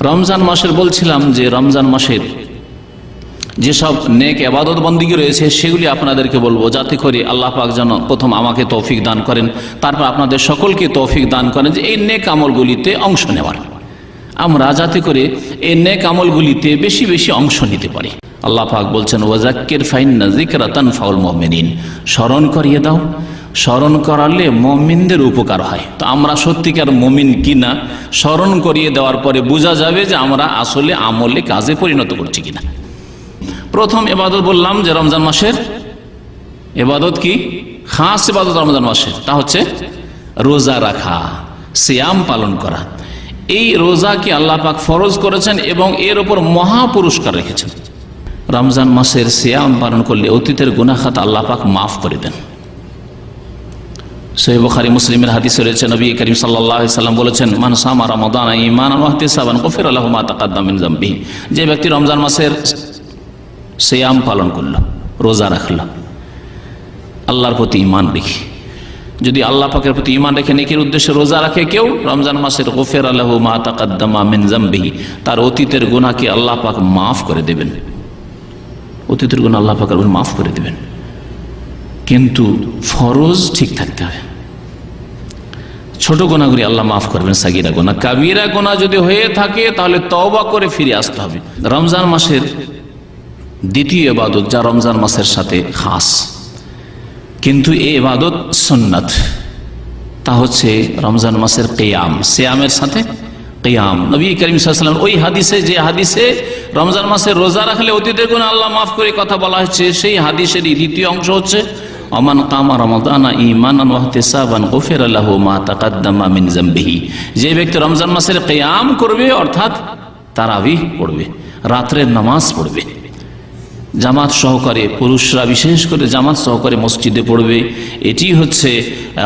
রমজান মাসের বলছিলাম যে রমজান মাসের যেসব নেক এবাদত বন্দিগি রয়েছে, সেগুলি আপনাদেরকে বলব। যাতে করে আল্লাহ পাক যেন প্রথম আমাকে তৌফিক দান করেন, তারপর আপনাদের সকলকে তৌফিক দান করেন যে এই নেক আমলগুলিতে অংশ নেওয়ার। আমরা যাতে করে এই নেক আমলগুলিতে বেশি বেশি অংশ নিতে পারি। আল্লাহ পাক বলছেন ওয়াজাক্কির ফাইন্না জিকরাতান ফাউল মুমিনিন। স্মরণ করিয়ে দাও। স্মরণ করালে মমিনদের উপকার হয়। তো আমরা সত্যিকার মমিন কিনা, স্মরণ করিয়ে দেওয়ার পরে বোঝা যাবে যে আমরা আসলে আমলে কাজে পরিণত করছি কিনা। প্রথম এবাদত বললাম যে রমজান মাসের। এবাদত কি? খাস এবাদত রমজান মাসের। তা হচ্ছে রোজা রাখা, সিয়াম পালন করা। এই রোজাকে আল্লাহ পাক ফরজ করেছেন এবং এর ওপর মহা পুরস্কার রেখেছেন। রমজান মাসের সিয়াম পালন করলে অতীতের গুনাখাত আল্লাহ পাক মাফ করে দেন। বুখারী মুসলিমের হাদিসে রয়েছে, নবী করিম সাল্লাল্লাহু সাল্লাম বলেছেন, মান সামা রমাদান ঈমানান ওয়া ইহতিসাবান গফিরা লাহু মা তাকাদ্দাম মিন যামবিহি। যে ব্যক্তি রমজান মাসের সিয়াম পালন করল, রোজা রাখল, আল্লাহর প্রতি ইমান রেখে, যদি আল্লাহ পাকের প্রতি ইমান রেখে নেকির উদ্দেশ্যে রোজা রাখে কেউ, রমজান মাসের গোফের আল্লাহ মা তাকাদ্দামা মিন জাম্বিহি তার অতীতের গুনাহকে আল্লাহ পাক মাফ করে দেবেন। অতীতের গুণ আল্লাহ পাকের মাফ করে দেবেন। কিন্তু ফরজ ঠিক থাকতে হবে। ছোট গোনাগুলি আল্লাহ মাফ করবেন, সাগিরা গোনা কাবিরা গোনা যদি হয়ে থাকে, তাহলে তওবা করে ফিরে আসতে হবে। রমজান মাসের দ্বিতীয় এবাদত যা রমজান মাসের সাথে খাস। কিন্তু এই এবাদত সন্ন্যত তা হচ্ছে রমজান মাসের কেয়াম। সেয়ামের সাথে কেয়াম। নবী করিম সাল্লাম ওই হাদিসে, যে হাদিসে রমজান মাসে রোজা রাখলে অতীতের কোন আল্লাহ মাফ করে কথা বলা হচ্ছে, সেই হাদিসের দ্বিতীয় অংশ হচ্ছে অমান কামা রমাদানা ইমানান ওয়াহতিসাবান গফির আল্লাহু মা তাকাদ্দামা মিন জামবিহি যে ব্যক্তি রমজান মাসের কিয়াম করবে, অর্থাৎ তারাবি পড়বে, রাত্রের নামাজ পড়বে। জামাত সহকারে, পুরুষরা বিশেষ করে জামাত সহকারে মসজিদে পড়বে। এটি হচ্ছে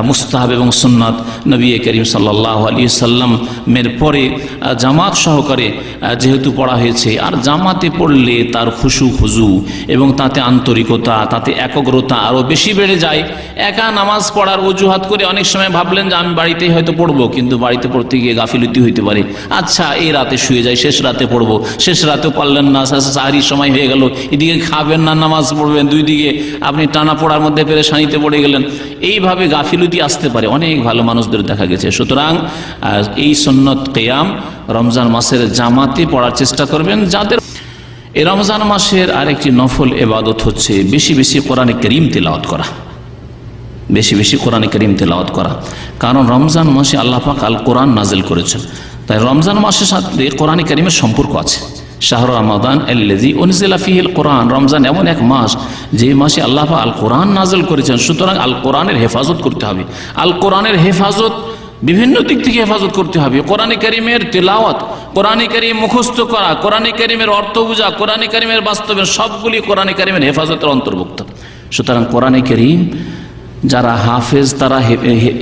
মুস্তাহাব এবং সুন্নাত নবী করিম সাল্লাহ আলী সাল্লামের পরে জামাত সহকারে যেহেতু পড়া হয়েছে। আর জামাতে পড়লে তার খুশু খুজু এবং তাতে আন্তরিকতা, তাতে একগ্রতা আরও বেশি বেড়ে যায়। একা নামাজ পড়ার অজুহাত করে অনেক সময় ভাবলেন যে আমি বাড়িতেই হয়তো পড়ব। কিন্তু বাড়িতে পড়তে গিয়ে গাফিলতি হইতে পারে। আচ্ছা এই রাতে শুয়ে যাই, শেষ রাতে পড়ব। শেষ রাতেও পারলেন না সাহারির সময় হয়ে গেল। এদিকে খাবেন না, নামাজ পড়বেন, দুই দিকে আপনি টানা পড়ার মধ্যে পেরে শানিতে পড়ে গেলেন। এইভাবে গাফিলতি আসতে পারে, অনেক ভালো মানুষদের দেখা গেছে। সুতরাং এই সন্ন্যত কেয়াম রমজান মাসের জামাতে পড়ার চেষ্টা করবেন। যাদের এই রমজান মাসের আরেকটি নফল এবাদত হচ্ছে, বেশি বেশি কোরআনে করিম তেলাওয়াত করা। বেশি বেশি কোরআনে করিম তেলাওয়াত করা। কারণ রমজান মাসে আল্লাহ পাক আল কোরআন নাজেল করেছেন। তাই রমজান মাসের সাথে কোরআনে করিমের সম্পর্ক আছে। শাহর রমাদান আল্লাজি উনজিলা রমজান এমন এক মাস যে মাসে আল্লাহ আল কোরআন নাজেল করেছেন। সুতরাং আল কোরআনের হেফাজত করতে হবে। আল কোরআনের হেফাজত বিভিন্ন দিক থেকে হেফাজত করতে হবে। কোরআনে করিমের তেলাওয়াত, কোরআনে করিম মুখস্থ করা, কোরআনে করিমের অর্থ বুঝা, কোরআনে করিমের বাস্তবে সবগুলি কোরআনে করিমের হেফাজতের অন্তর্ভুক্ত। সুতরাং কোরআনে করিম, যারা হাফেজ, তারা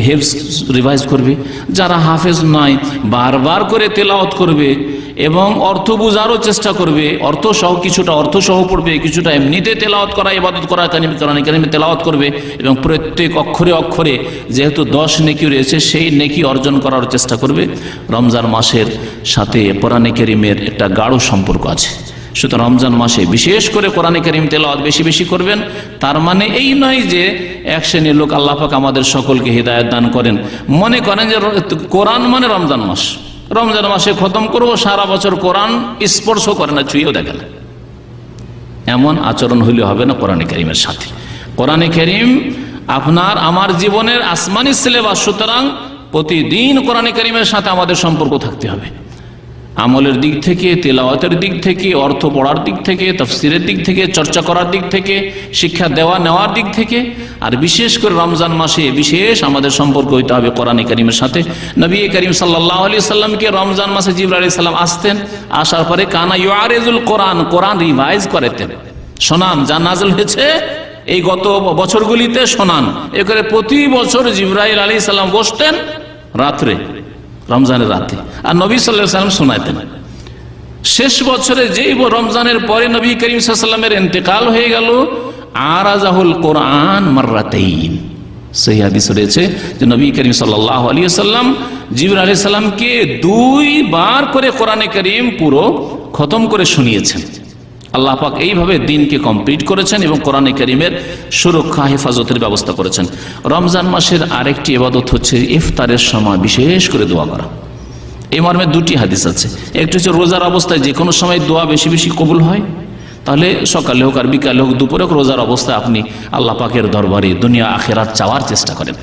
হেফজ রিভাইজ করবে। যারা হাফেজ নয়, বারবার করে তেলাওয়াত করবে। এবং অর্থ বোঝারও চেষ্টা করবে। অর্থ সহ কিছুটা, অর্থ সহ পড়বে, কিছুটা এমনিতে তেলাওয়াত করা, ইবাদত করা কানিম কোরআন কানিমে তেলাওয়াত করবে এবং প্রত্যেক অক্ষরে অক্ষরে যেহেতু দশ নেকি রয়েছে, সেই নেকি অর্জন করার চেষ্টা করবে। রমজান মাসের সাথে কোরআনে করিমের একটা গাঢ় সম্পর্ক আছে। সুতরাং রমজান মাসে বিশেষ করে কোরআনে করিম তেলাওয়াত বেশি বেশি করবেন, তার মানে এই নয় যে এক শ্রেণির লোক আল্লাহ পাক আমাদের সকলকে হৃদায়ত দান করেন। মনে করেন যে কোরআন মানে রমজান মাস। রমজান মাসে খতম করব, সারা বছর কোরআন স্পর্শ করে না, ছুঁয়েও দেখে এমন আচরণ হইলে হবে না কোরআনে করিমের সাথে। কোরআনে করিম, আপনার, আমার জীবনের আসমানি সিলেবাস সুতরাং প্রতিদিন কোরআনে করিমের সাথে আমাদের সম্পর্ক থাকতে হবে। আমলের দিক থেকে, তেলাওয়াতের দিক থেকে, অর্থ পড়ার দিক থেকে, তফসিরের দিক থেকে, চর্চা করার দিক থেকে, শিক্ষা দেওয়া নেওয়ার দিক থেকে, আর বিশেষ করে রমজান মাসে বিশেষ আমাদের সম্পর্ক হইতে হবে কোরআনে করিমের সাথে। নবী করিম সাল্লাহ আলি সাল্লামকে রমজান মাসে জিবর আলি সাল্লাম আসতেন, আসার পরে কানা ইউআরেজুল কোরআন কোরআন রিভাইজ করেতেন। শোনান, যা নাজল হয়েছে, এই গত বছরগুলিতে শোনান। এ করে প্রতি বছর জিব্রাইল আলী সাল্লাম বসতেন রাত্রে। রমজানের রাতে। আর নবী সাল্লাহ সাল্লাম শোনাইতেন, শেষ বছরে যেই রমজানের পরে নবী করিম সাল্লামের ইন্তেকাল হয়ে গেল আর আরাজাহুল কোরআন মার্রাতেইন। সেই হাদিস রয়েছে যে নবী করিম সাল্লাহ আলী সাল্লাম জিবর আলি সাল্লামকে দুইবার করে কোরআনে করিম পুরো খতম করে শুনিয়েছেন। আল্লাহ পাক এইভাবে দিনকে কমপ্লিট করেছেন এবং কোরআনে করিমের সুরক্ষা, হেফাজতের ব্যবস্থা করেছেন। রমজান মাসের আরেকটি এবাদত হচ্ছে ইফতারের সময় বিশেষ করে দোয়া করা। এই মর্মে দুটি হাদিস আছে। একটি হচ্ছে রোজার অবস্থায় যে কোনো সময় দোয়া বেশি বেশি কবুল হয়, তাহলে সকালে হোক আর বিকালে হোক দুপুরে হোক রোজার অবস্থায় আপনি আল্লাহ পাকের দরবারে দুনিয়া আখেরাত চাওয়ার চেষ্টা করেন।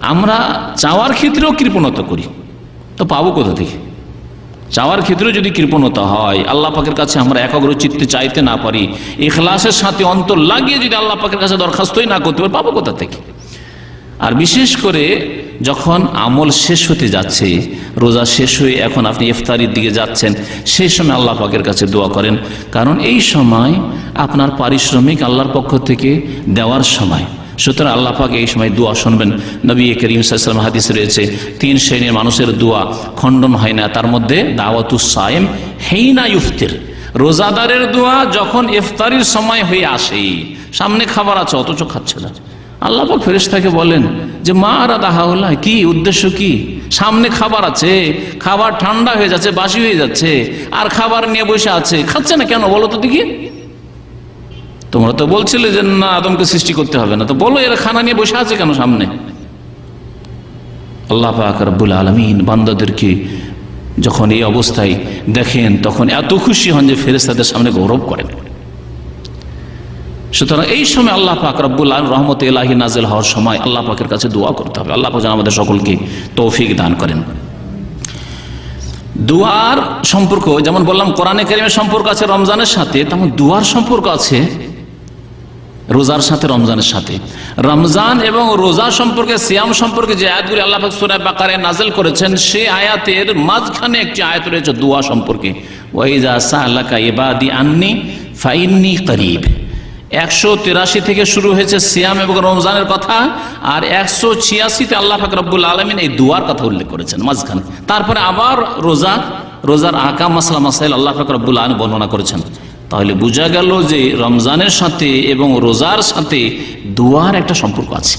আমরা চাওয়ার ক্ষেত্রেও কৃপণতা করি। তো পাবো কোথা থেকে? চাওয়ার ক্ষেত্রে যদি কৃপণতা হয়, আল্লাহ পাকের কাছে আমরা একাগ্র চিত্তে চাইতে না পারি এখলাসের সাথে অন্তর লাগিয়ে যদি আল্লাহ পাকের কাছে দরখাস্তই না করতে পারি, পাবো কোথা থেকে? আর বিশেষ করে যখন আমল শেষ হতে যাচ্ছে, রোজা শেষ হয়ে এখন আপনি ইফতারির দিকে যাচ্ছেন, সেই সময় আল্লাহ পাকের কাছে দোয়া করেন। কারণ এই সময় আপনার পারিশ্রমিক আল্লাহর পক্ষ থেকে দেওয়ার সময়। সুতরাং আল্লাহ এই সময় দোয়া শুনবেন। নবী করিম সাল্লাম হাদিস রয়েছে, তিন শ্রেণির মানুষের দোয়া খণ্ডন হয় না, তার মধ্যে দাওয়াতুস হেইনা ইফতির, রোজাদারের দোয়া যখন ইফতারির সময় হয়ে আসে, সামনে খাবার আছে, অথচ খাচ্ছে না। আল্লাহ পাক ফেরেশতাকে বলেন যে, মা রাদাহাউল্লাহ কি, উদ্দেশ্য কি? সামনে খাবার আছে, খাবার ঠান্ডা হয়ে যাচ্ছে, বাসি হয়ে যাচ্ছে, আর খাবার নিয়ে বসে আছে, খাচ্ছে না কেন বলো তো দেখি? তোমরা তো বলছিলে যে না, আদমকে সৃষ্টি করতে হবে না। তো বলো, এরা খানা নিয়ে বসে আছে কেন সামনে? আল্লাহ পাক রব্বুল আলমিন বান্দাদেরকে যখন এই অবস্থায় দেখেন, তখন এত খুশি হন যে ফেরেস্তাদের সামনে গৌরব করেন। সুতরাং এই সময় আল্লাহ পাক রব্বুল আলম রহমত এলাহি নাজেল হওয়ার সময় আল্লাহ পাকের কাছে দোয়া করতে হবে। আল্লাহ পাক আমাদের সকলকে তৌফিক দান করেন। দুয়ার সম্পর্ক, যেমন বললাম, কোরআনে কারিমের সম্পর্ক আছে রমজানের সাথে, তেমন দুয়ার সম্পর্ক আছে রোজার সাথে, রমজানের সাথে। রমজান এবং রোজা সম্পর্কে, সিয়াম সম্পর্কে যে আয়াতগুলি আল্লাহ সুরায় বাকারে নাজেল করেছেন, সে আয়াতের মাঝখানে একটি আয়াত রয়েছে দোয়া সম্পর্কে। ওয়াইজা সাহলাকা ইবাদি আন্নি ফাইন্নি করিব। একশো তেরাশি থেকে শুরু হয়েছে সিয়াম এবং রমজানের কথা, আর একশো ছিয়াশিতে আল্লাহ ফাকরাবুল আলমিন এই দুয়ার কথা উল্লেখ করেছেন মাঝখানে। তারপরে আবার রোজা, রোজার আকা মাসলা, মাসাইল আল্লাহ ফাকরাবুল আলম বর্ণনা করেছেন। তাহলে বোঝা গেল যে রমজানের সাথে এবং রোজার সাথে দুয়ার একটা সম্পর্ক আছে।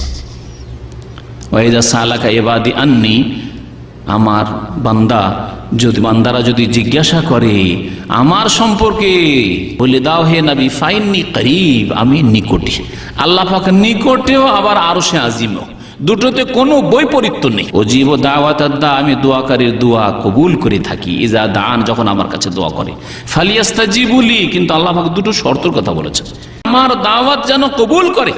সালাকা এবাদি আন্নি, আমার বান্দা, যদি বান্দারা যদি জিজ্ঞাসা করে, আমার সম্পর্কে বলে দাও হে নবী, ফাইননি করিব, আমি নিকটে। আল্লাহ নিকটেও আবার আরও সে আজিমও। দুটোতে কোনো বৈপরীত্য নেই। ও জীব দাওয়াত আমি দোয়াকারীর দোয়া কবুল করে থাকি, ইজা দান যখন আমার কাছে দোয়া করে। ফালিয়াস্তা জিবুলি কিন্তু আল্লাহ দুটো শর্তর কথা বলেছেন। আমার দাওয়াত যেন কবুল করে।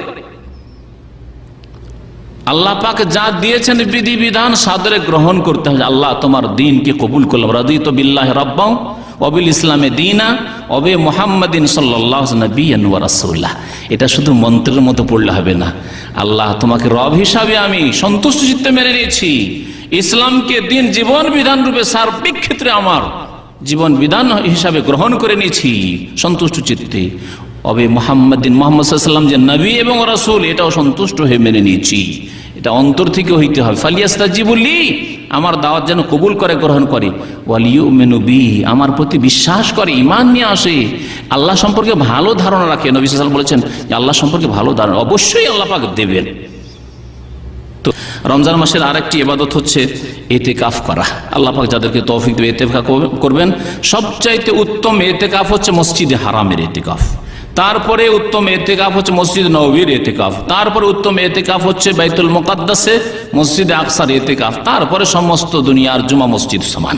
আল্লাহ পাক যা দিয়েছেন বিধি বিধান সাদরে গ্রহণ করতে হবে। আল্লাহ তোমার দিনকে কবুল করলাম রাদি তো বিল্লাহ রব্বাও অবিল ইসলামে দিনা, অবে মোহাম্মদিন সাল্লাহ এটা শুধু মন্ত্রের মতো পড়লে হবে না। আল্লাহ তোমাকে রব হিসাবে আমি সন্তুষ্ট চিত্তে মেনে নিয়েছি। ইসলামকে দিন জীবন বিধান রূপে সার্বিক ক্ষেত্রে আমার জীবন বিধান হিসাবে গ্রহণ করে নিয়েছি সন্তুষ্ট চিত্তে। অবে মোহাম্মদিন মোহাম্মদ সাল্লাম, যে নবী এবং রাসুল, এটাও সন্তুষ্ট হয়ে মেনে নিয়েছি। এটা অন্তর থেকে হইতে হবে। ফালিয়াস্তাজি বললি আমার দাওয়াত যেন কবুল করে গ্রহণ করে। ওয়ালিউ মেনুবি আমার প্রতি বিশ্বাস করে ইমান নিয়ে আসে। আল্লাহ সম্পর্কে ভালো ধারণা রাখে। নবী সাল বলেছেন যে, আল্লাহ সম্পর্কে ভালো ধারণা, অবশ্যই আল্লাহ পাক দেবেন। তো রমজান মাসের আরেকটি এবাদত হচ্ছে এতে কাফ করা। আল্লাহ পাক যাদেরকে তৌফিক দেবে এতে করবেন। সবচাইতে উত্তম এতে কাফ হচ্ছে মসজিদে হারামের এতে কাফ তারপরে উত্তম এতেকাফ হচ্ছে মসজিদ নবীর এতেকাফ। তারপরে উত্তম এতেকাফ হচ্ছে বাইতুল মোকাদ্দাসে মসজিদে আকসার এতেকাফ। তারপরে সমস্ত দুনিয়ার জুমা মসজিদ সমান।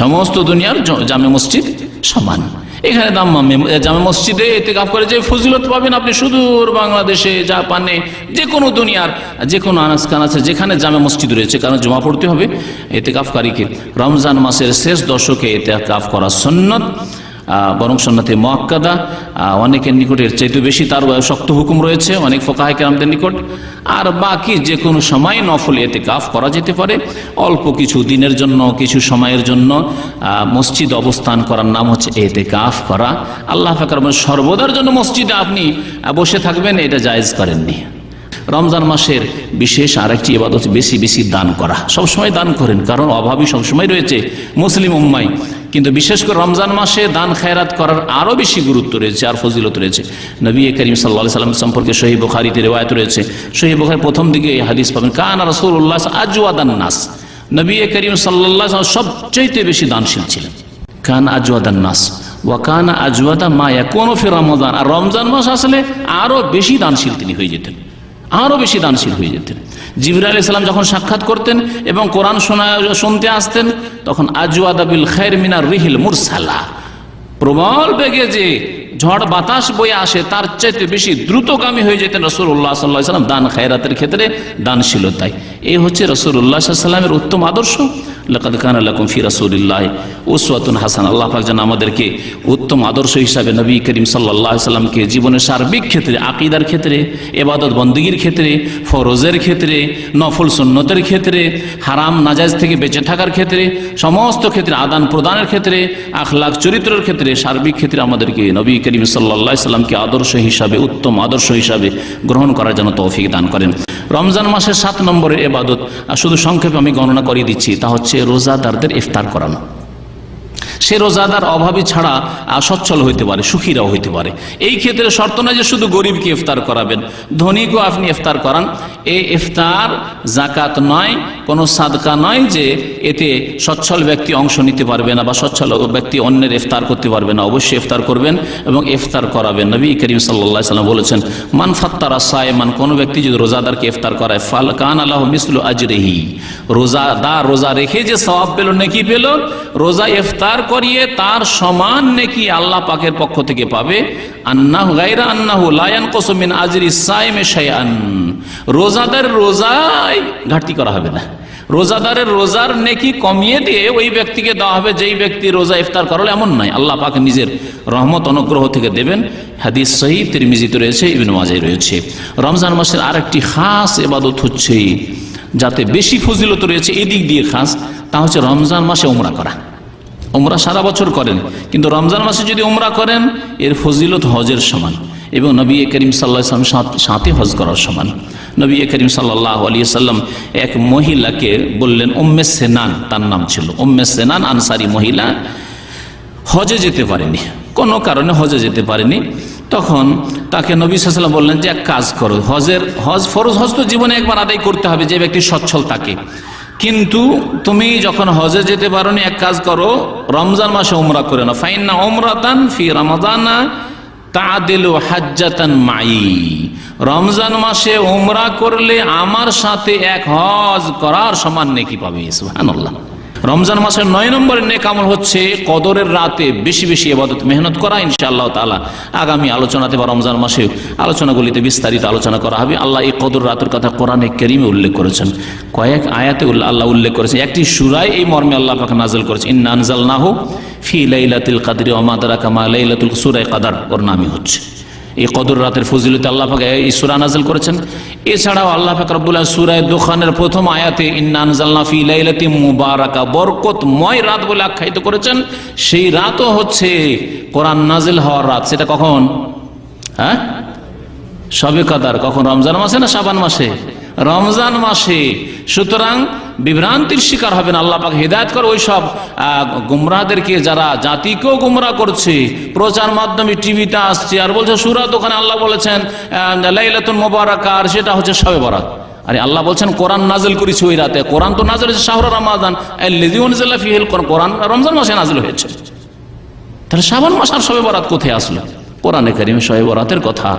সমস্ত দুনিয়ার জামে মসজিদ সমান। এখানে দাম জামে মসজিদে এতেকাফ করে যে ফজিলত পাবেন আপনি সুদূর বাংলাদেশে, জাপানে যে কোনো দুনিয়ার যে কোনো আনাজকান আছে, যেখানে জামে মসজিদ রয়েছে, কারণ জমা পড়তে হবে এতেকাফকারীকে। রমজান মাসের শেষ দশকে এতেকাফ করা সন্ন্যত বরং সন্ন্যতে মক্কাদা অনেকের নিকটের চাইতে বেশি তার শক্ত হুকুম রয়েছে, অনেক ফোকাহাইকারদের নিকট। আর বাকি যে কোনো সময় নফল এতে কাফ করা যেতে পারে। অল্প কিছু দিনের জন্য, কিছু সময়ের জন্য মসজিদ অবস্থান করার নাম হচ্ছে এতে কাফ করা। আল্লাহ ফাকর সর্বদার জন্য মসজিদে আপনি বসে থাকবেন, এটা জায়েজ করেননি। রমজান মাসের বিশেষ আরেকটি এবাদত বেশি বেশি দান করা। সবসময় দান করেন, কারণ অভাবই সবসময় রয়েছে। মুসলিম উম্মাই কিন্তু বিশেষ করে রমজান মাসে দান খায়রাত করার আরও বেশি গুরুত্ব রয়েছে, আর ফজিলত রয়েছে। নবী করিম সাল্লাহ সাল্লাম সম্পর্কে শহীদ বুখারিতে রেওয়ায়ত রয়েছে। শহীদ বুখারি প্রথম দিকে এই হাদিস পাবেন, কান রসুল উল্লাহ আজওয়াদান নাস। নবী করিম সাল্লাহ সবচাইতে বেশি দানশীল ছিলেন। কান আজওয়াদান নাস। ওয়াকান আজওয়াদা মায়া কোন ফের রমজান। আর রমজান মাস আসলে আরও বেশি দানশীল তিনি হয়ে যেতেন। আরও বেশি দানশীল হয়ে যেতেন। জিবরা আলি সাল্লাম যখন সাক্ষাৎ করতেন এবং কোরআন শোনা, শুনতে আসতেন, তখন আজুয়াদাবিল খায়ের মিনার রিহিল মুরসালা। প্রবল বেগে যে ঝড় বাতাস বয়ে আসে, তার চাইতে বেশি দ্রুতগামী হয়ে যেতেন রসুল্লাহ সাল্লাহ সাল্লাম দান খায়রাতের ক্ষেত্রে দানশীলতায়। এই হচ্ছে রসুল্লাহ সাল্লামের উত্তম আদর্শ। লকাদ খান আল্লাকুম ফি রসুল্লাহ ওসওয়াতুন হাসান। আল্লাহ পাক যেন আমাদেরকে উত্তম আদর্শ হিসাবে নবী করিম সাল্লাহ সাল্লামকে জীবনের সার্বিক ক্ষেত্রে, আকিদার ক্ষেত্রে এবাদত বন্দীগীর ক্ষেত্রে, ফরজের ক্ষেত্রে, নফল সুন্নতের ক্ষেত্রে, হারাম নাজাজ থেকে বেঁচে থাকার ক্ষেত্রে, সমস্ত ক্ষেত্রে, আদান প্রদানের ক্ষেত্রে, আখলাখ চরিত্রের ক্ষেত্রে, সার্বিক ক্ষেত্রে আমাদেরকে নবী করিম সাল্লাহ সাল্লামকে আদর্শ হিসাবে, উত্তম আদর্শ হিসাবে গ্রহণ করার জন্য তৌফিক দান করেন। রমজান মাসের সাত নম্বরের এবাদত শুধু সংক্ষেপে আমি গণনা করিয়ে দিচ্ছি, তা হচ্ছে রোজাদারদের ইফতার করানো। সে রোজাদার অভাবী ছাড়া সচ্ছল হইতে পারে, সুখীরাও হইতে পারে। এই ক্ষেত্রে শর্ত নয় যে শুধু গরিবকে ইফতার করাবেন। ধনীকেও আপনি ইফতার করান। এই ইফতার জাকাত নয়, কোনো সাদকা নয় যে এতে সচ্ছল ব্যক্তি অংশ নিতে পারবে না বা সচ্ছল ব্যক্তি অন্যের ইফতার করতে পারবে না। অবশ্যই ইফতার করবেন এবং ইফতার করাবেন। নবী করিম সাল্লাহ সাল্লাম বলেছেন, মান ফাত্তারা সায়মান কোনো ব্যক্তি যদি রোজাদারকে ইফতার করায়, ফাল কান আল্লাহ মিসলু আজরেহি রোজাদার রোজা রেখে যে সওয়াব পেল, নাকি পেল? রোজা ইফতার করিয়ে তার সমান নেকি আল্লাহ পাকের পক্ষ থেকে পাবে। আন্নাহু গায়রা আন্নাহু লায়ান কসমিন আজরি সাইমে শায়ান রোজাদার রোজায় ঘাটতি করা হবে না। রোজাদারের রোজার নেকি কমিয়ে দিয়ে ওই ব্যক্তিকে দেওয়া হবে, যেই ব্যক্তি রোজা ইফতার করলে এমন নয়। আল্লাহ পাক নিজের রহমত অনুগ্রহ থেকে দেবেন। হাদিস সহি তিরমিজিতে রয়েছে, ইবিন মাজাই রয়েছে। রমজান মাসের আরেকটি খাস এবাদত হচ্ছে যাতে বেশি ফজিলত রয়েছে, এদিক দিয়ে খাস। তা হচ্ছে রমজান মাসে উমরা করা। উমরা সারা বছর করেন। কিন্তু রমজান মাসে যদি ওমরা করেন, এর ফজিলত হজের সমান। এবং নবী করিম সাল্লাহ সাথে হজ করার সমান। নবী করিম সাল্লাহ আলী সাল্লাম এক মহিলাকে বললেন, উম্মে সেনান তার নাম ছিল। উম্মে সেনান আনসারি মহিলা হজে যেতে পারেনি। কোনো কারণে হজে যেতে পারেনি? তখন তাকে নবী সাল্লাম বললেন যে, এক কাজ করো, হজের হজ ফরজ হজ তো জীবনে একবার আদায় করতে হবে, যে ব্যক্তি সচ্ছল থাকে কিন্তু তুমি যখন হজে যেতে পারো এক কাজ করো, রমজান মাসে উমরা করে না ফাইন না ওমরাতান ফি রমাদানা তাদিল হাজ্জাতান মাই। রমজান মাসে উমরা করলে আমার সাথে এক হজ করার সমান নেকি পাবে, সুবহানাল্লাহ। রমজান মাসের নয় নম্বরের নেক আমল হচ্ছে কদরের রাতে বেশি বেশি এবাদত, মেহনত করা, ইনশাআল্লাহ তালা আগামী আলোচনাতে বা রমজান মাসে আলোচনাগুলিতে বিস্তারিত আলোচনা করা হবে। আল্লাহ এই কদর রাতের কথা কোরআনে কেরিমে উল্লেখ করেছেন। কয়েক আয়াতে আল্লাহ উল্লেখ করেছেন। একটি সুরায় এই মর্মে আল্লাহ পাকে নাজল করেছে ইন্না না হোক ফি লাইলাতুল কাদরি ওমাদারা কামা লাইলাতুল সুরায় কাদার ওর নামই হচ্ছে। এই কদর রাতের ফজিলতে আল্লাহ পাক এই সুরা নাজল করেছেন। এছাড়াও আল্লাহ পাক রব্বুল্লাহ সুরায় দোকানের প্রথম আয়াতে ইন্নানজালনা ফি লাইলাতি মুবারাকা, বরকতময় রাত বলে আখ্যায়িত করেছেন। সেই রাতও হচ্ছে কোরআন নাজিল হওয়ার রাত। সেটা কখন? হ্যাঁ? সবে কাদার। কখন? রমজান মাসে না সাবান মাসে? রমজান মাসে। সুতরাং বিভ্রান্তির শিকার হবেন, আল্লাহ পাক হেদায়ত করে ওই সব গুমরাহদেরকে যারা জাতিকেও গুমরা করছে। প্রচার মাধ্যমে টিভিতে আসছে আর বলছে সুরাত ওখানে আল্লাহ বলেছেন লাইলাতুন মোবারক, আর সেটা হচ্ছে সবে বরাত। আরে আল্লাহ বলছেন, কোরআন নাজিল করেছি ওই রাতে। কোরআন তো নাজিল হয়েছে শাহর রমাদান। কোরআন। রমজান মাসে নাজিল হয়েছে। তাহলে শ্রাবণ মাস আর সবে বরাত কোথায় আসলো? কোরআনে কারিমে সবে বরাতের কথা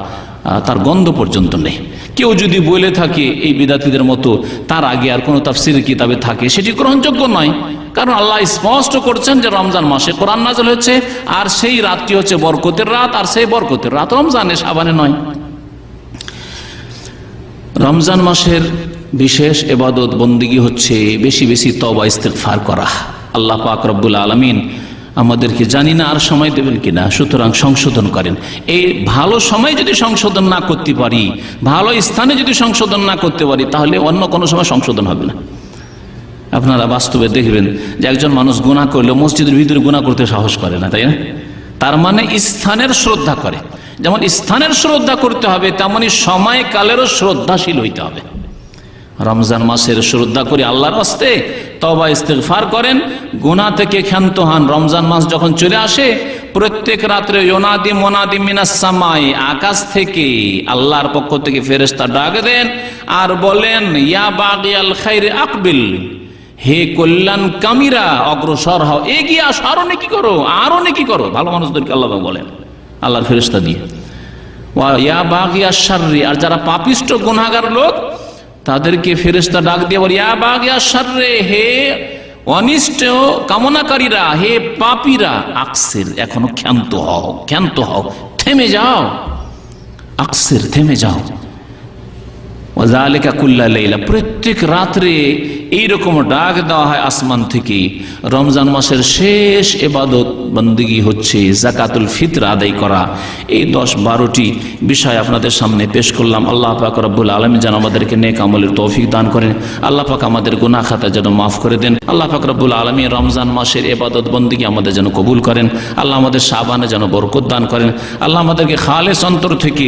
তার গন্ধ পর্যন্ত নেই। কেউ যদি বলে থাকে এই বিদাতিদের মতো, তার আগে আর কোনো তাফসির কিতাবে থাকে, সেটি গ্রহণযোগ্য নয়। কারণ আল্লাহ স্পষ্ট করছেন যে রমজান মাসে কোরআন নাজল হচ্ছে আর সেই রাতটি হচ্ছে বরকতের রাত, আর সেই বরকতের রাত রমজানে সাবানে নয়। রমজান মাসের বিশেষ এবাদত বন্দিগি হচ্ছে বেশি বেশি তবা ইস্তেকফার করা। আল্লাহ পাক রব্বুল আলমিন আমাদেরকে জানি না আর সময় দেবেন কিনা, সুতরাং সংশোধন করেন। এই ভালো সময় যদি সংশোধন না করতে পারি, ভালো স্থানে যদি সংশোধন না করতে পারি, তাহলে অন্য কোনো সময় সংশোধন হবে না। আপনারা বাস্তবে দেখবেন যে একজন মানুষ গুণা করলে মসজিদের ভিতরে গুণা করতে সাহস করে না, তাই না? তার মানে স্থানের শ্রদ্ধা করে। যেমন স্থানের শ্রদ্ধা করতে হবে, তেমনি সময় কালেরও শ্রদ্ধাশীল হইতে হবে। রমজান মাসের শ্রদ্ধা করি আল্লাহর হস্তে তবা ইস্তেগফার করেন, গুনাহ থেকে ক্ষান্ত হন। রমজান মাস যখন চলে আসে, প্রত্যেক রাত্রে ইয়োনাদি মোনাদি মিনাস সামাই, আকাশ থেকে আল্লাহর পক্ষ থেকে ফেরেশতা ডাক দেন আর বলেন, ইয়া বাগিয়াল খাইরে আকবিল, হে কল্যাণ কামিরা, অগ্রসর হও। এগিয়ে আসো, আরও নেকি করো, আরও নেকি করো। ভালো মানুষদেরকে আল্লাহ বলেন, আল্লাহর ফেরেশতা দিয়ে। ইয়া বাগিয়া শাররি, আর যারা পাপিষ্ট গুনাহগার লোক তাদেরকে ফেরেস্তা ডাক দিয়ে বলি শাররে, হে অনিষ্ট কামনাকারীরা, হে পাপীরা, আকসের, এখনও ক্ষান্ত হও ক্ষান্ত হও, থেমে যাও, আকসের, থেমে যাও। ওয়াজালিকা কুল্লা লাইলা, প্রত্যেক রাত্রে এইরকম ডাক দেওয়া হয় আসমান থেকে। রমজান মাসের শেষ এবাদত বন্দিগি হচ্ছে জাকাতুল ফিতর আদায় করা। এই দশ বারোটি বিষয় আপনাদের সামনে পেশ করলাম। আল্লাহ পাক রব্বুল আলমী যেন আমাদেরকে নেক আমলের তৌফিক দান করেন। আল্লাহ পাক আমাদের গুনা খাতা যেন মাফ করে দেন। আল্লাহ পাক রব্বুল আলমী রমজান মাসের এবাদত বন্দিগি আমাদের যেন কবুল করেন। আল্লাহ আমাদের সাবানে যেন বরকত দান করেন। আল্লাহ আমাদেরকে খালেস অন্তর থেকে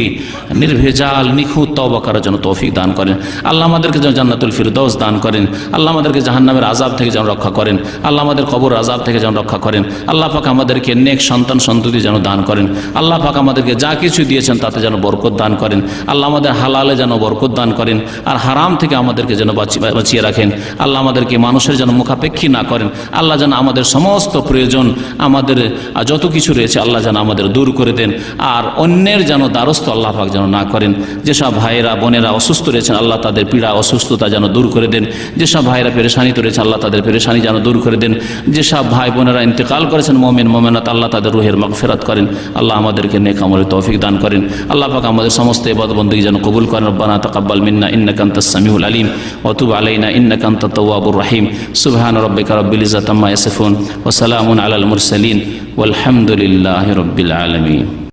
নির্ভেজাল, নিখুঁত তবা করার জন্য তৌফিক দান করেন। আল্লাহ আমাদেরকে যেন জান্নাতুল ফিরদৌস দান করেন। আল্লাহ আমাদেরকে জাহান্নামের আজাব থেকে যেন রক্ষা করেন। আল্লাহ আমাদের কবর আজাব থেকে যেন রক্ষা করেন। আল্লাহ পাক আমাদেরকে নেক সন্তান সন্ততি যেন দান করেন। আল্লাহ পাক আমাদেরকে যা কিছু দিয়েছেন তাতে যেন বরকত দান করেন। আল্লাহ আমাদের হালালে যেন বরকত দান করেন। আর হারাম থেকে আমাদেরকে যেন বাঁচি- বাঁচিয়ে রাখেন। আল্লাহ আমাদেরকে মানুষের যেন মুখাপেক্ষী না করেন। আল্লাহ যেন আমাদের সমস্ত প্রয়োজন, আমাদের যত কিছু রয়েছে আল্লাহ যেন আমাদের দূর করে দেন। আর অন্যের যেন দ্বারস্থ আল্লাহ পাক যেন না করেন। যেসব ভাইয়েরা, বোনেরা অসুস্থ রয়েছেন আল্লাহ তাদের পীড়া, অসুস্থতা যেন দূর করে দেন। যেসব ভাইরা পেরেশানিতে রয়েছে আল্লাহ তাদের পেরেশানি যেন দূর করে দেন। যেসব ভাই বোনেরা ইন্তেকাল করেছেন, মোমেন, মোমেনাত, আল্লাহ তাদের রুহের মগফেরাত করেন। আল্লাহ আমাদেরকে নেক আমলের তৌফিক দান করেন। আল্লাহ পাক আমাদের সমস্ত ইবাদবন্দি যেন কবুল করেন। রব্বানা তাকাব্বাল মিন্না, ইন্নাকা আনতাস সামিউল আলিম। ওয়া তুব আলাইনা, ইন্নাকা আনতাত তাওয়াবুর রহিম। সুবহান রাব্বিকা রাব্বিল ইজ্জাতি আম্মা ইয়াসিফুন। ওয়া সালামুন আলাল মুরসালিন। ওয়ালহামদুলিল্লাহি রাব্বিল আলামিন।